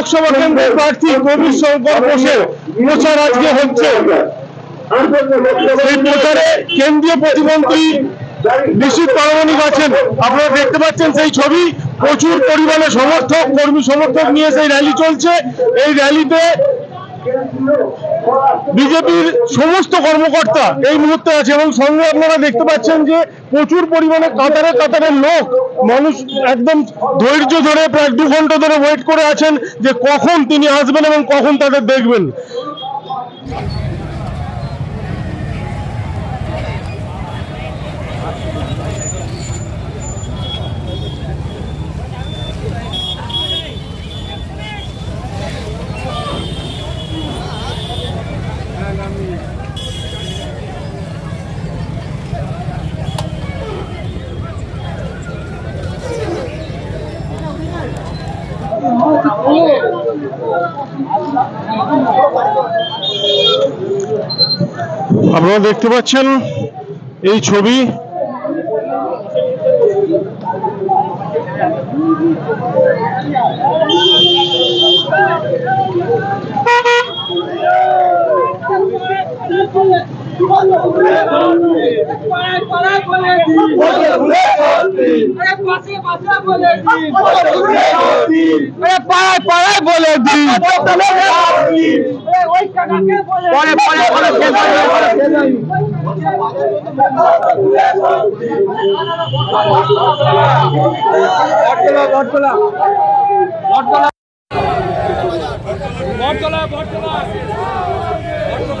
লোকসভা কেন্দ্রের প্রার্থী কবির শঙ্কর বোসের প্রচার আজকে হচ্ছে। এই প্রচারে কেন্দ্রীয় প্রতিমন্ত্রী নিশীত পারমাণিক আছেন। আপনারা দেখতে পাচ্ছেন সেই ছবি। প্রচুর পরিমাণে সমর্থক, কর্মী সমর্থক নিয়ে সেই র্যালি চলছে। এই র্যালিতে বিজেপির সমস্ত কর্মকর্তা এই মুহূর্তে আছে এবং সঙ্গে আপনারা দেখতে পাচ্ছেন যে প্রচুর পরিমাণে কাতারে কাতারে লোক, মানুষ একদম ধৈর্য ধরে প্রায় দু ঘণ্টা ধরে ওয়েট করে আছেন যে কখন তিনি আসবেন এবং কখন তাদের দেখবেন। আপনারা দেখতে পাচ্ছেন এই ছবি। পাড়ায় পাড়ায় বলে দিই পরে পরে পরে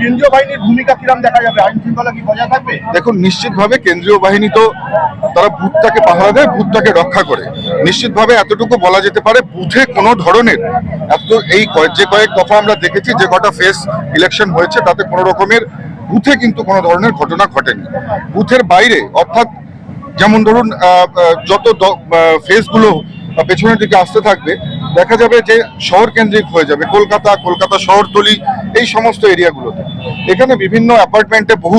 কেন্দ্রীয় বাহিনীর ভূমিকা কিরম দেখা যাবে? আইন শৃঙ্খলা কি বজায় থাকবে? দেখুন, নিশ্চিতভাবে কেন্দ্রীয় বাহিনী তো তারা বুথটাকে পাহারা দেয় বুথটাকে রক্ষা করে। নিশ্চিতভাবে এতটুকু বলা যেতে পারে, বুথে কোনো ধরনের এত এই যে কয়েক দফা আমরা দেখেছি, যে কটা ফেস ইলেকশন হয়েছে, তাতে কোনো রকমের বুথে কিন্তু কোনো ধরনের ঘটনা ঘটেনি। বুথের বাইরে, অর্থাৎ যেমন ধরুন যত ফেসগুলো পেছনের দিকে আসতে থাকবে, দেখা যাবে যে শহর কেন্দ্রিক হয়ে যাবে, কলকাতা কলকাতা শহরতলি, এই সমস্ত এরিয়াগুলোতে। এখানে বিভিন্ন অ্যাপার্টমেন্টে বহু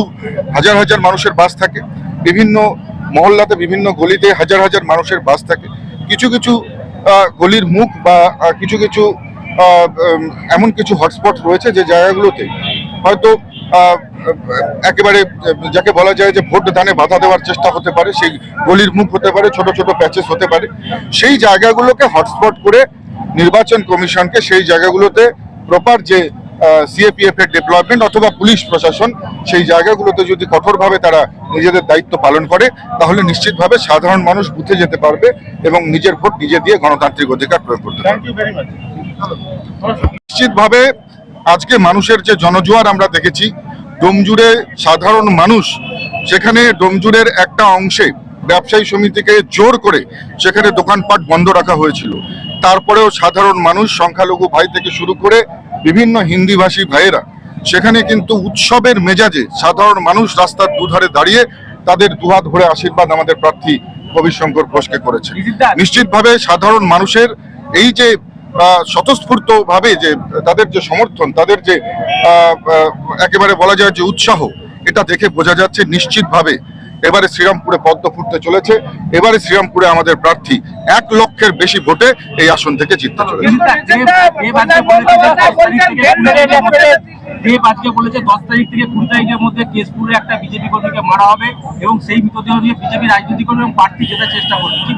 হাজার হাজার মানুষের বাস থাকে, বিভিন্ন মহল্লাতে বিভিন্ন গলিতে হাজার হাজার মানুষের বাস থাকে। কিছু কিছু গলির মুখ বা কিছু কিছু এমন কিছু হটস্পট রয়েছে যে জায়গাগুলোতে হয়তো একেবারে, যাকে বলা যায় যে ভোট দানে বাধা দেওয়ার চেষ্টা হতে পারে, সেই গলির মুখ হতে পারে, ছোট ছোট প্যাচেস হতে পারে, সেই জায়গাগুলোকে হটস্পট করে নির্বাচন কমিশনকে সেই জায়গাগুলোতে প্রপার যে সিএপিএফ এর ডেভেলপমেন্ট অথবা পুলিশ প্রশাসন সেই জায়গাগুলোতে যদি কঠোরভাবে তারা নিজেদের দায়িত্ব পালন করে তাহলে নিশ্চিতভাবে সাধারণ মানুষ বুথে যেতে পারবে এবং নিজের ভোট নিজে দিয়ে গণতান্ত্রিক অধিকার প্রয়োগ করতে পারবে। নিশ্চিতভাবে আজকে মানুষের যে জনজোয়ার আমরা দেখেছি ডোমজুড়ে সাধারণ মানুষ সেখানে ডোমজুড়ের একটা অংশে ব্যবসায়ী সমিতিকে জোর করে সেখানে দোকানপাট বন্ধ রাখা হয়েছিল। তারপরেও সাধারণ মানুষ সংখ্যালঘু ভাই থেকে শুরু করে বিভিন্ন হিন্দিভাষী ভাইয়েরা, সেখানে কিন্তু উৎসবের মেজাজে সাধারণ মানুষ রাস্তার দুধারে দাঁড়িয়ে তাদের দুহাত ভরে আশীর্বাদ আমাদের প্রার্থী কবির শঙ্কর ঘোষকে করেছে। নিশ্চিতভাবে সাধারণ মানুষের এই যে স্বতঃস্ফূর্ত ভাবে যে, তাদের যে সমর্থন, তাদের যে একেবারে বলা যায় যে উৎসাহ, এটা দেখে বোঝা যাচ্ছে নিশ্চিতভাবে এবারে শ্রীরামপুরে পদ্ম ফুটতে চলেছে। এবারে শ্রীরামপুরে আমাদের প্রার্থী এক লক্ষের বেশি ভোটে এই আসন থেকে জিততে চলেছে। দেব আজকে বলেছে দশ তারিখ থেকে কুড়ি তারিখের মধ্যে কেশপুরে একটা বিজেপি কর্মীকে মারা হবে এবং সেই মৃতদেহ নিয়ে বিজেপি রাজনীতি করবে এবং প্রার্থী জেতার চেষ্টা করবে। কি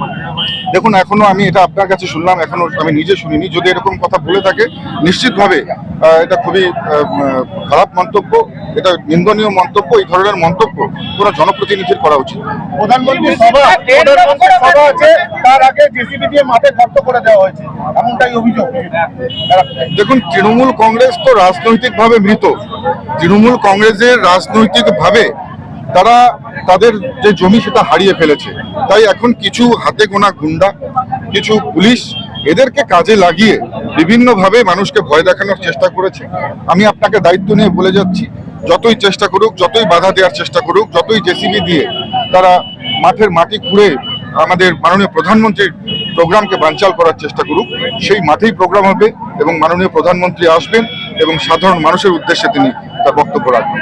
দেখুন এখনও আমি এটা আপনার কাছে শুনলাম এখনও আমি নিজে শুনিনি। যদি এরকম কথা বলে থাকে নিশ্চিতভাবে এটা খুবই খারাপ মন্তব্য এটা নিন্দনীয় মন্তব্য এই ধরনের মন্তব্য কোনো জনপ্রতিনিধির করা উচিত প্রধানমন্ত্রী সভা সভা আছে তার আগে জেসিবি দিয়ে মাঠে গর্ত করে দেওয়া হয়েছে এমনটাই অভিযোগ। দেখুন তৃণমূল কংগ্রেস তো রাজনৈতিকভাবে মৃত। তৃণমূল কংগ্রেসের রাজনৈতিকভাবে তারা তাদের যে জমি সেটা হারিয়ে ফেলেছে। তাই এখন কিছু হাতে গোনা গুন্ডা কিছু পুলিশ এদেরকে কাজে লাগিয়ে বিভিন্নভাবে মানুষকে ভয় দেখানোর চেষ্টা করেছে। আমি আপনাকে দায়িত্ব নিয়ে বলে যাচ্ছি যতই চেষ্টা করুক যতই বাধা দেওয়ার চেষ্টা করুক যতই জেসিবি দিয়ে তারা মাঠের মাটি খুঁড়ে আমাদের মাননীয় প্রধানমন্ত্রীর প্রোগ্রামকে বানচাল করার চেষ্টা করুক সেই মাঠেই প্রোগ্রাম হবে এবং মাননীয় প্রধানমন্ত্রী আসবেন এবং সাধারণ মানুষের উদ্দেশ্যে তিনি তার বক্তব্য রাখবেন।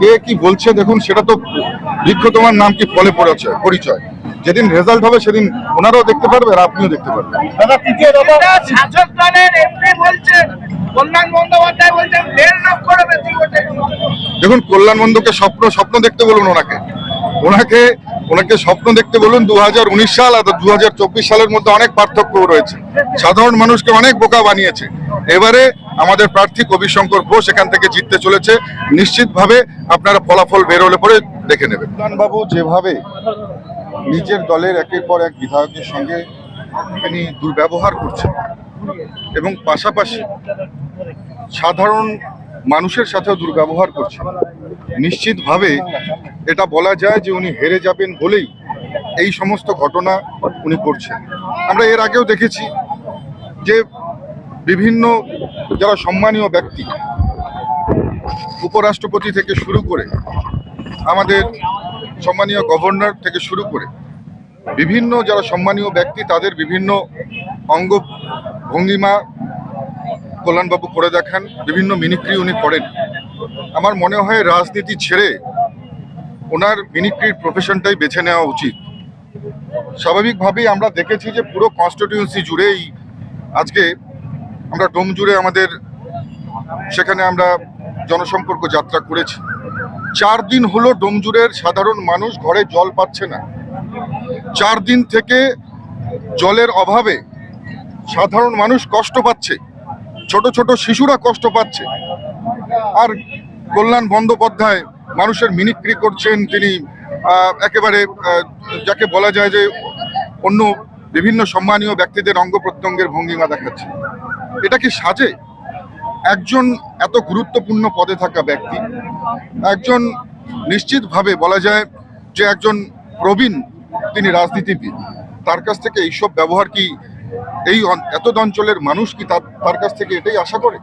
কে কি বলছে দেখুন সেটা তো বৃক্ষ তোমার নাম কি ফলে পড়েছে পরিচয়। যেদিন রেজাল্ট হবে সেদিন ওনারাও দেখতে পারবে আর আপনিও দেখতে পারবেন। দাদা তৃতীয় দফা শাসক দলের এমপি বলছেন কল্যাণ বন্দ্যোপাধ্যায় বলছেন দেড় লক্ষর দেখুন কল্যাণ বন্ধুকে স্বপ্ন স্বপ্ন দেখতে বলুন ওনাকে। ওনাকে ওনাকে স্বপ্ন দেখতে বলুন দুহাজার উনিশ সাল আর দু হাজার চব্বিশ সালের মধ্যে অনেক পার্থক্য রয়েছে। সাধারণ মানুষকে অনেক বোকা বানিয়েছে। এবারে আমাদের প্রার্থী কবিশঙ্কর ঘোষ এখান থেকে জিততে চলেছে। নিশ্চিতভাবে আপনারা ফলাফল বেরোলে পরে দেখে নেবেন। বাবু যেভাবে নিজের দলের একের পর এক বিধায়কের সঙ্গে তিনি দুর্ব্যবহার করছেন। এবং পাশাপাশি সাধারণ মানুষের সাথেও দুর্ব্যবহার করছেন। নিশ্চিতভাবে এটা বলা যায় যে উনি হেরে যাবেন বলেই এই সমস্ত ঘটনা উনি করছেন। আমরা এর আগেও দেখেছি যে বিভিন্ন যারা সম্মানীয় ব্যক্তি, উপরাষ্ট্রপতি থেকে শুরু করে আমাদের সম্মানীয় গভর্নর থেকে শুরু করে বিভিন্ন যারা সম্মানীয় ব্যক্তি, তাদের বিভিন্ন অঙ্গ ভঙ্গিমা কল্যাণবাবু করে দেখান, বিভিন্ন মিনিক্রি উনি করেন। আমার মনে হয় রাজনীতি ছেড়ে ওনার মিনিক্রির প্রফেশনটাই বেছে নেওয়া উচিত। স্বাভাবিকভাবেই আমরা দেখেছি যে পুরো কনস্টিটিউন্সি জুড়েই আজকে আমরা ডোম জুড়ে আমাদের সেখানে আমরা জনসম্পর্ক যাত্রা করেছি। চার দিন হলো ডোমজুরের সাধারণ মানুষ ঘরে জল পাচ্ছে না। চার দিন থেকে জলের অভাবে সাধারণ মানুষ কষ্ট পাচ্ছে, ছোট ছোট শিশুরা কষ্ট পাচ্ছে। আর কল্যাণ বন্দ্যোপাধ্যায় মানুষের মিনিক্রি করছেন তিনি একেবারে যাকে বলা যায় যে অন্য বিভিন্ন সম্মানীয় ব্যক্তিদের অঙ্গ প্রত্যঙ্গের ভঙ্গিমা দেখাচ্ছে। এটা কি সাজে? একজন এত গুরুত্বপূর্ণ পদে থাকা ব্যক্তি, একজন নিশ্চিতভাবে বলা যায় যে একজন প্রবীণ তিনি রাজনীতিবিদ, তার কাছ থেকে এইসব ব্যবহার কি এই এত অঞ্চলের মানুষ কি তার কাছ থেকে এটাই আশা করে?